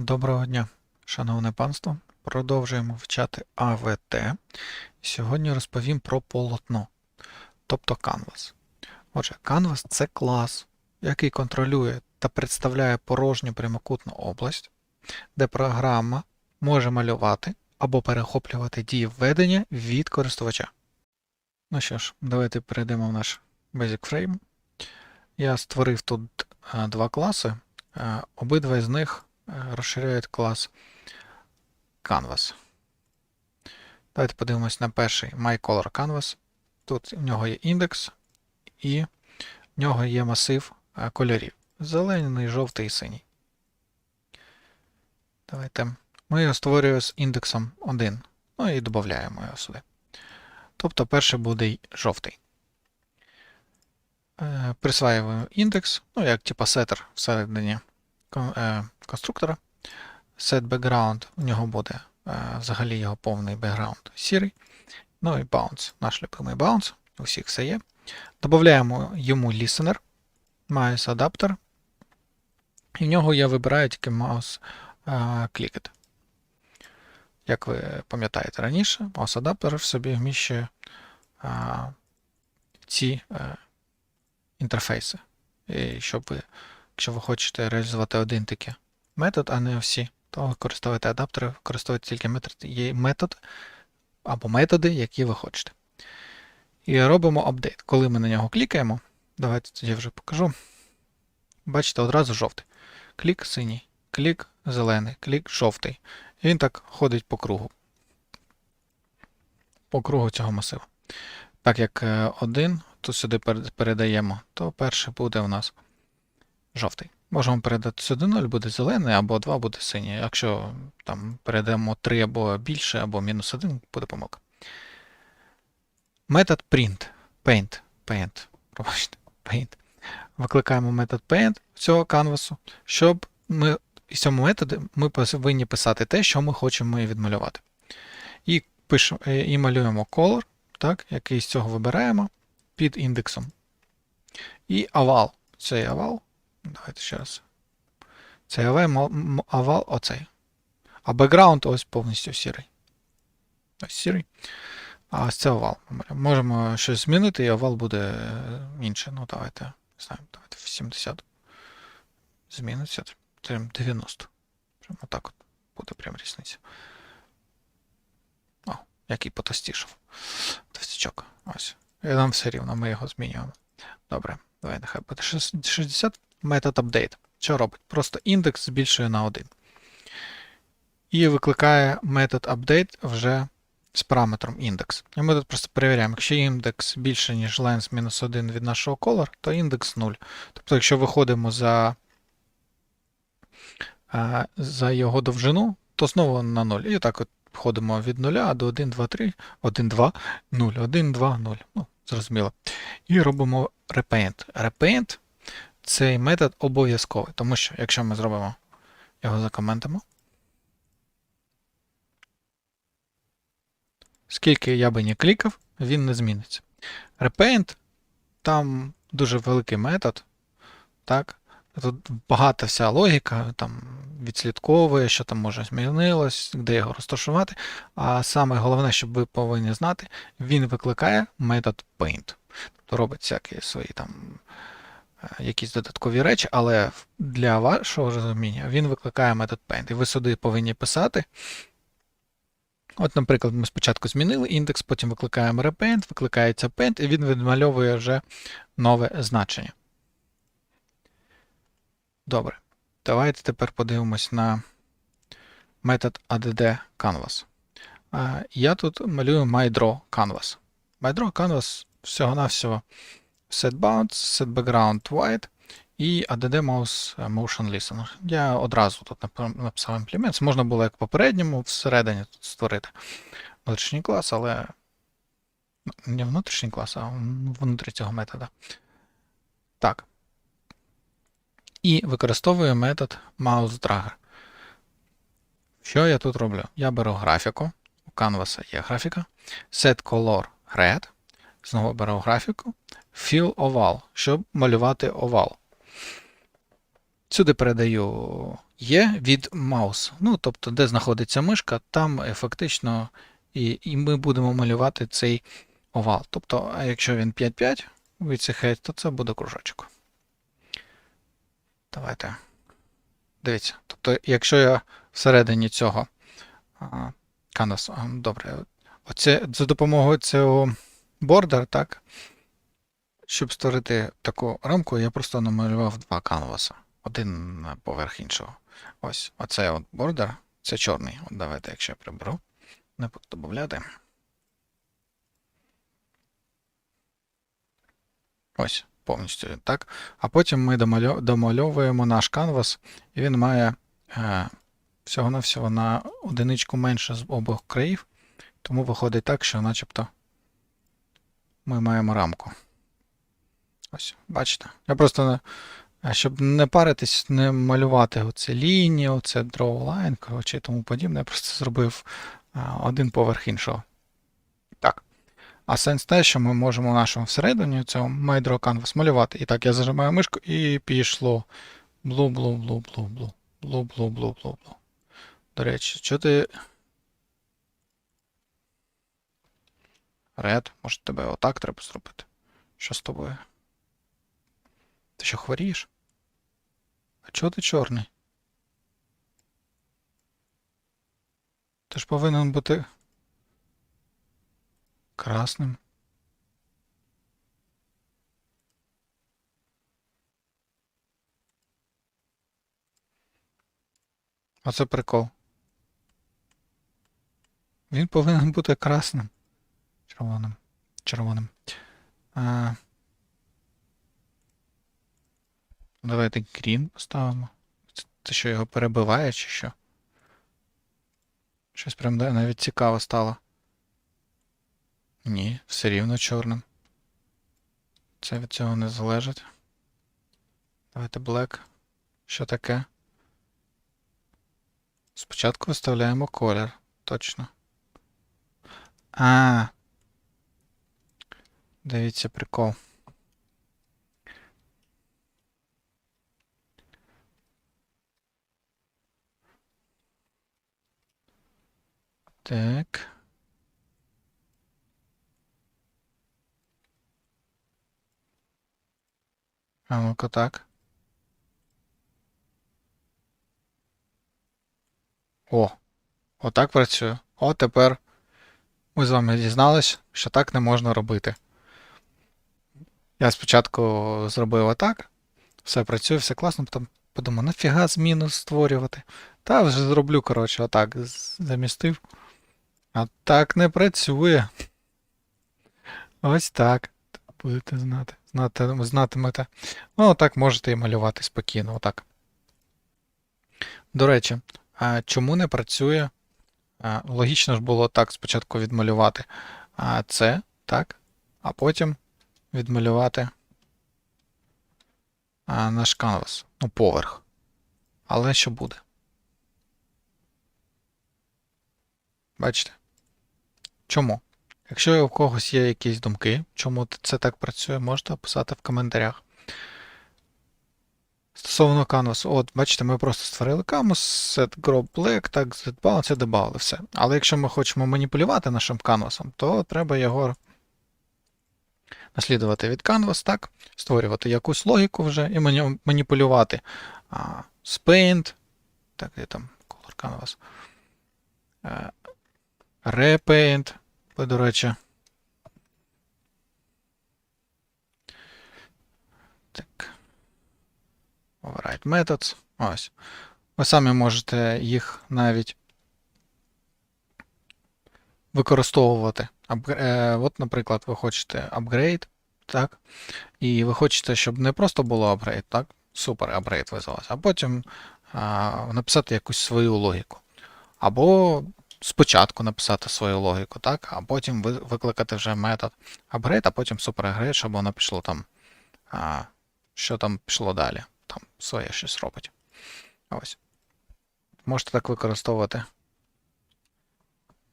Доброго дня, шановне панство. Продовжуємо вивчати АВТ. Сьогодні розповім про полотно, тобто Canvas. Отже, Canvas це клас, який контролює та представляє порожню прямокутну область, де програма може малювати або перехоплювати дії введення від користувача. Ну що ж, давайте перейдемо в наш Basic Frame. Я створив тут е, два класи. Е, Обидва з них розширяють клас Canvas. Давайте подивимось на перший MyColor Canvas. Тут в нього є індекс, і в нього є масив е, кольорів: зелений, жовтий і синій. Давайте. Ми його створюємо з індексом 1. Ну і додаємо його сюди. Тобто перший буде жовтий. Е, Присваюємо індекс, ну як типа сеттер всередині е, конструктора. Set background, у нього буде е, взагалі його повний бекграунд сірий. Ну і bounce, наш любимий bounce, у всіх все є. Додаємо йому listener, mouse адаптер. І в нього я вибираю тільки mouse е, clicked. Як ви пам'ятаєте раніше, mouse адаптер в собі вміщує е, ці е, інтерфейси. І щоб ви, якщо ви хочете реалізувати один тільки метод, а не всі, то використовуйте адаптери, використовуйте тільки метод, метод або методи, які ви хочете. І робимо апдейт. Коли ми на нього клікаємо, давайте тоді вже покажу. Бачите, одразу жовтий. Клік синій, клік зелений, клік жовтий. І він так ходить по кругу. По кругу цього масиву. Так як е, один тут сюди передаємо, то перший буде у нас жовтий. Можемо передати сюди 0, буде зелений, або 2 буде синій. Якщо там передамо 3 або більше, або мінус 1, буде помилка. Метод print. Paint. Paint. Пробачте. Paint. Викликаємо метод paint цього канвасу, щоб ми в цьому методі ми повинні писати те, що ми хочемо відмалювати. І, пишемо, е, і малюємо color, так, який з цього вибираємо під індексом. І овал. Цей овал. Давайте ще раз. Цей овал, оцей. А бекграунд ось повністю сірий. Ось сірий. А ось це овал. Можемо щось змінити, і овал буде е, інше. Ну, давайте. Не знаю, давайте в 70. Зміниться. Це 90. Прямо так от буде прям різниця. О, який потостішав. Товстячок. Ось. І нам все рівно, ми його змінюємо. Добре, давай нехай буде 60. Метод update. Що робить? Просто індекс збільшує на 1. І викликає метод update вже з параметром індекс. І ми тут просто перевіряємо, якщо індекс більше, ніж length мінус 1 від нашого color, то індекс 0. Тобто, якщо виходимо за, за його довжину, то знову на 0. І так от входимо від 0 до 1, 2, 3, 1, 2, 0, 1, 2, 0. Ну, зрозуміло. І робимо repaint. Repaint цей метод обов'язковий, тому що якщо ми зробимо його закоментимо, скільки я би не клікав, він не зміниться. Repaint там дуже великий метод, так? Тут багата вся логіка, там відслідковує, що там може змінилось, де його розташувати. А саме головне, що ви повинні знати, він викликає метод paint. Тобто робить всякі свої там якісь додаткові речі, але для вашого розуміння він викликає метод paint. І ви сюди повинні писати. От, наприклад, ми спочатку змінили індекс, потім викликаємо repaint, викликається paint, і він відмальовує вже нове значення. Добре. Давайте тепер подивимось на метод add canvas. Я тут малюю myDraw canvas. MyDraw canvas всього-навсього setBounds, setBackground white і add mouse е, motion listener. Я одразу тут написав імплемент. Можна було як попередньому всередині тут створити внутрішній клас, але не внутрішній клас, а внутрі цього метода. Так. І використовую метод mouseDragger. Що я тут роблю? Я беру графіку. У Canvas є графіка. Set color red. Знову беру графіку. Fill oval, щоб малювати овал. Сюди передаю є від mouse. Ну, тобто, де знаходиться мишка, там е, фактично і, і ми будемо малювати цей овал. Тобто, якщо він 5,5 від цих геть, то це буде кружочок. Давайте. Дивіться. Тобто, якщо я всередині цього а, добре, оце, за допомогою цього бордер, так, щоб створити таку рамку, я просто намалював два канваса. Один поверх іншого. Ось, оцей от бордер, це чорний. От давайте, якщо я приберу, не буду додати. Ось, повністю так. А потім ми домальовуємо наш канвас, і він має е, всього-навсього на одиничку менше з обох країв. Тому виходить так, що начебто ми маємо рамку. Ось, бачите? Я просто, щоб не паритись, не малювати оці лінії, оце draw line, коротше, і тому подібне, я просто зробив е, один поверх іншого. Так. А сенс те, що ми можемо в нашому всередині цього MyDraw Canvas малювати. І так, я зажимаю мишку і пішло. Блу, блу, блу, блу, блу. Блу, блу, блу, блу, блу. До речі, що ти. Ред, може тебе отак треба зробити? Що з тобою? Ти що хворієш? А чого ти чорний? Ти ж повинен бути красним. Оце прикол. Він повинен бути красним. Червоним. Червоним. А... Давайте green поставимо. Це, це що його перебиває, чи що? Щось прям да, навіть цікаво стало. Ні, все рівно чорним. Це від цього не залежить. Давайте black. Що таке? Спочатку виставляємо колір. Точно. А. Дивіться прикол. Так. А ну-ка так. О, отак працює. О, тепер ми з вами дізнались, що так не можна робити. Я спочатку зробив отак, все працює, все класно, потім подумав, нафіга зміну створювати. Та вже зроблю, коротше, отак замістив. А так не працює. Ось так. Будете знати. Знати, знатимете. Ну, отак можете і малювати спокійно, отак. До речі, а чому не працює? А, логічно ж було так спочатку відмалювати а, це, так, а потім відмалювати наш канвас, ну, поверх. Але що буде? Бачите? Чому? Якщо у когось є якісь думки, чому це так працює, можете описати в коментарях. Стосовно канвасу, от, бачите, ми просто створили canvas, set group black, так, set balance, додали все. Але якщо ми хочемо маніпулювати нашим канвасом, то треба його наслідувати від canvas, так, створювати якусь логіку вже і маніпулювати з paint, так, де там color canvas, е, repaint, до речі. Так. Override methods. Ось. Ви самі можете їх навіть використовувати. Е, От, наприклад, ви хочете апгрейд, так? І ви хочете, щоб не просто було апгрейд, так? Супер апгрейд визвалося, а потім а, написати якусь свою логіку. Або спочатку написати свою логіку, так? А потім викликати вже метод апгрейд, а потім супер апгрейд, щоб воно пішло там. А, що там пішло далі? Там своє щось робить. Ось. Можете так використовувати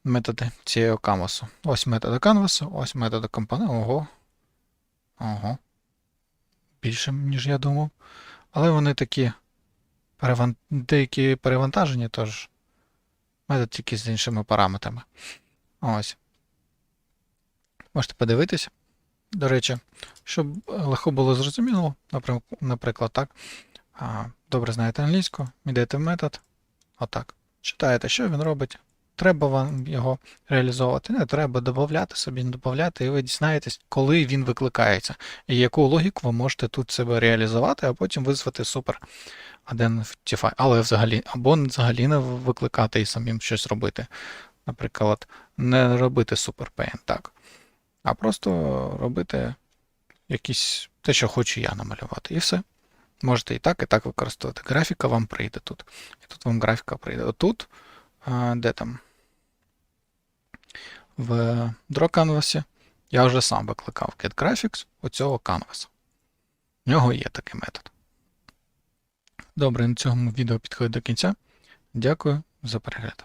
методи цієї канвасу. Ось методи канвасу, ось методи компоненту. Ого. Ого. Більше, ніж я думав. Але вони такі переван... деякі перевантажені, тож метод тільки з іншими параметрами. Ось. Можете подивитися. До речі, щоб легко було зрозуміло, наприклад, так. Добре знаєте англійську, йдете в метод. Отак. Читаєте, що він робить. Треба вам його реалізовувати. Не треба додати собі, не додати, і ви дізнаєтесь, коли він викликається, і яку логіку ви можете тут себе реалізувати, а потім визвати супер identify. Але взагалі, або взагалі не викликати і самим щось робити. Наприклад, не робити superpaint, так. А просто робити якісь те, що хочу я намалювати. І все. Можете і так, і так використовувати. Графіка вам прийде тут. І тут вам графіка прийде. Отут, де там? В DrawCanvas я вже сам викликав getGraphics у цього Canvas. В нього є такий метод. Добре, на цьому відео підходить до кінця. Дякую за перегляд.